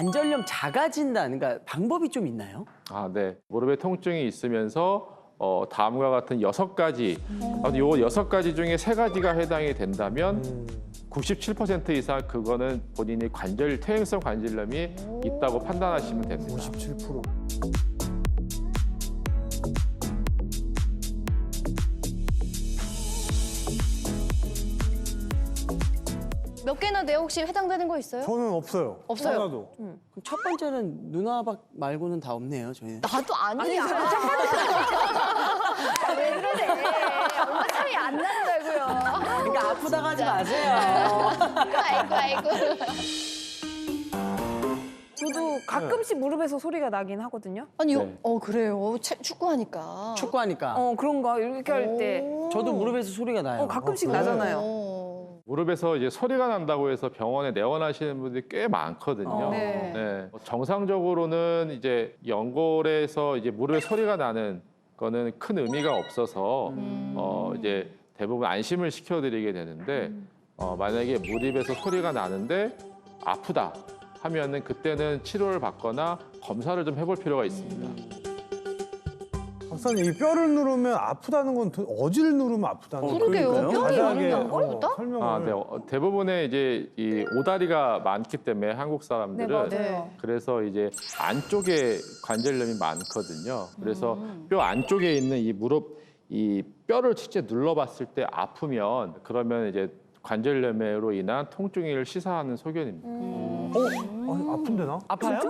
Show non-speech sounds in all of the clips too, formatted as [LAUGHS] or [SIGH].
관절염 작아진다는 그러니까 방법이 좀 있나요? 아, 네. 무릎에 통증이 있으면서 어, 다음과 같은 여섯 가지, 아, 요 여섯 가지 중에 세 가지가 해당이 된다면 97% 이상 그거는 본인이 관절 퇴행성 관절염이 있다고 판단하시면 됩니다. 57%. 몇 개나 돼요? 혹시 해당되는 거 있어요? 저는 없어요. 없어요? 하나도. 그럼 첫 번째는 누나박 말고는 다 없네요, 저희는. 나도 아니야. 아, 왜 그러네. 엄마 차이 안 난다고요. 그러니까 아프다고 하지 마세요. 아이고 아이고. 저도 가끔씩 무릎에서 소리가 나긴 하거든요. 아니 요, 네. 어 그래요. 채- 축구하니까. 축구하니까. 어 그런가 이렇게 할 때. 오. 저도 무릎에서 소리가 나요. 어 가끔씩 어, 그래요? 나잖아요. 어. 무릎에서 이제 소리가 난다고 해서 병원에 내원하시는 분들이 꽤 많거든요. 어. 네. 네. 정상적으로는 이제 연골에서 이제 무릎에 소리가 나는 거는 큰 의미가 없어서 음. 어 이제 대부분 안심을 시켜드리게 되는데 어 만약에 무릎에서 소리가 나는데 아프다 하면은 그때는 치료를 받거나 검사를 좀 해볼 필요가 있습니다. 박사님, 이 뼈를 누르면 아프다는 건 도- 어디를 누르면 아프다는 어, 거예요? 그러게요. 그러니까요? 뼈를 자세하게, 누르는 걸 어? 설명을. 아, 네. 어, 대부분의 이제 이 오다리가 많기 때문에 한국 네 사람들은 맞아요. 네. 그래서 이제 안쪽에 관절염이 많거든요. 그래서 음. 뼈 안쪽에 있는 이 무릎 이 뼈를 직접 눌러봤을 때 아프면 그러면 이제 관절염으로 인한 통증을 시사하는 소견입니다. 음. 어? 아니, 아픈데 나? 아파요?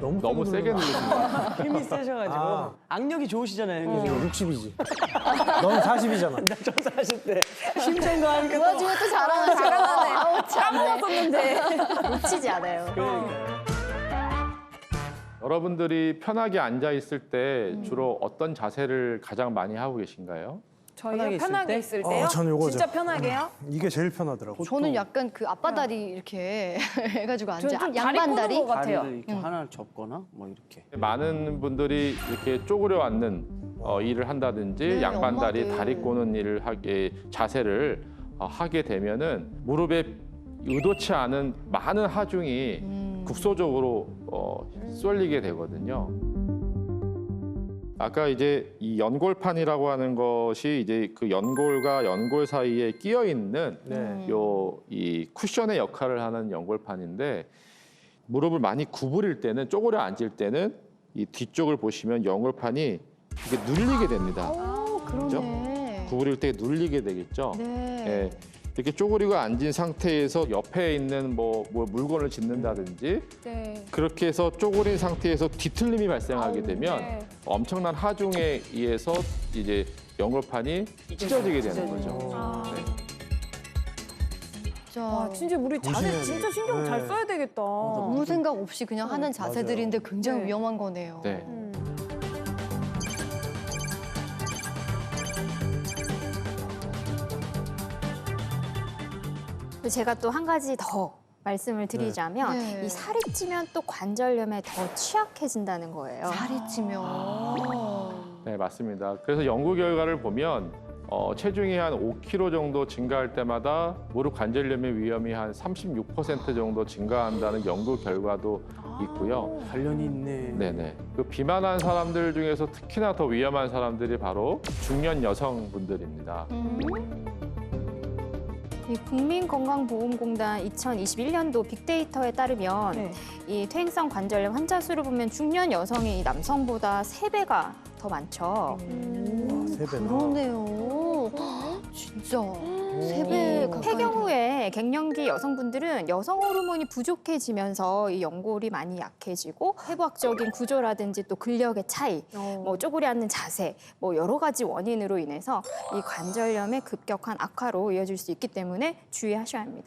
너무, 너무 세게 누르시면 힘이 세셔가지고. 아. 악력이 좋으시잖아요, 형님. 60이지. [LAUGHS] 넌 40이잖아. 저 40대. 심장과 하니까 그 와중에 또 자랑하네. 자랑하네. 아우 참. 까먹었는데. [LAUGHS] 놓치지 않아요. 여러분들이 편하게 앉아 있을 때 주로 어떤 자세를 가장 많이 하고 계신가요? 저희요 편하게 편하게, 있을 때? 있을 때요. 어, 저는 요거죠. 진짜 편하게요. 이게 제일 편하더라고. 저는 약간 그 앞바다리 이렇게 [LAUGHS] 해가지고 앉아. 저는 좀 다리 양반다리. 꼬는 것 같아요. 다리를 이렇게 하나를 접거나 뭐 이렇게. 많은 분들이 이렇게 쪼그려 앉는 어, 일을 한다든지 네, 양반다리 엄마들. 다리 꼬는 일을 하게 자세를 어, 하게 되면은 무릎에 의도치 않은 많은 하중이 음. 국소적으로 어, 쏠리게 되거든요. 아까 이제 이 연골판이라고 하는 것이 이제 그 연골과 연골 사이에 끼어 있는 네. 요이 쿠션의 역할을 하는 연골판인데 무릎을 많이 구부릴 때는 쪼그려 앉을 때는 이 뒤쪽을 보시면 연골판이 이게 눌리게 됩니다. 오, 그러네. 구부릴 때 눌리게 되겠죠. 네. 예. 이렇게 쪼그리고 앉은 상태에서 옆에 있는 뭐, 뭐 물건을 짚는다든지 네. 그렇게 해서 쪼그린 상태에서 뒤틀림이 발생하게 아우, 되면 네. 엄청난 하중에 의해서 이제 연골판이 찢어지게 되는 거죠. 아. 네. 진짜. 와 진짜 우리 자세 진짜 돼. 신경 잘 네. 써야 되겠다. 아무 생각 없이 그냥 하는 자세들인데 굉장히 네. 위험한 거네요. 네. 음. 제가 또 한 가지 더 말씀을 드리자면 네. 이 살이 찌면 또 관절염에 더 취약해진다는 거예요. 살이 찌면. 네, 맞습니다. 그래서 연구 결과를 보면 어, 체중이 한 5kg 정도 증가할 때마다 무릎 관절염의 위험이 한 36% 정도 증가한다는 연구 결과도 있고요. 관련이 있네. 네네. 그 비만한 사람들 중에서 특히나 더 위험한 사람들이 바로 중년 여성분들입니다. 이 국민건강보험공단 2021년도 빅데이터에 따르면 네. 이 퇴행성 관절염 환자 수를 보면 중년 여성이 남성보다 세배가더 많죠. 세 배나. 그러네요. 진짜. 세배 가까이. 폐경 후에 갱년기 여성분들은 여성 호르몬이 부족해지면서 이 연골이 많이 약해지고 해부학적인 구조라든지 또 근력의 차이, 뭐 쪼그려 앉는 자세, 뭐 여러 가지 원인으로 인해서 이 관절염의 급격한 악화로 이어질 수 있기 때문에 주의하셔야 합니다.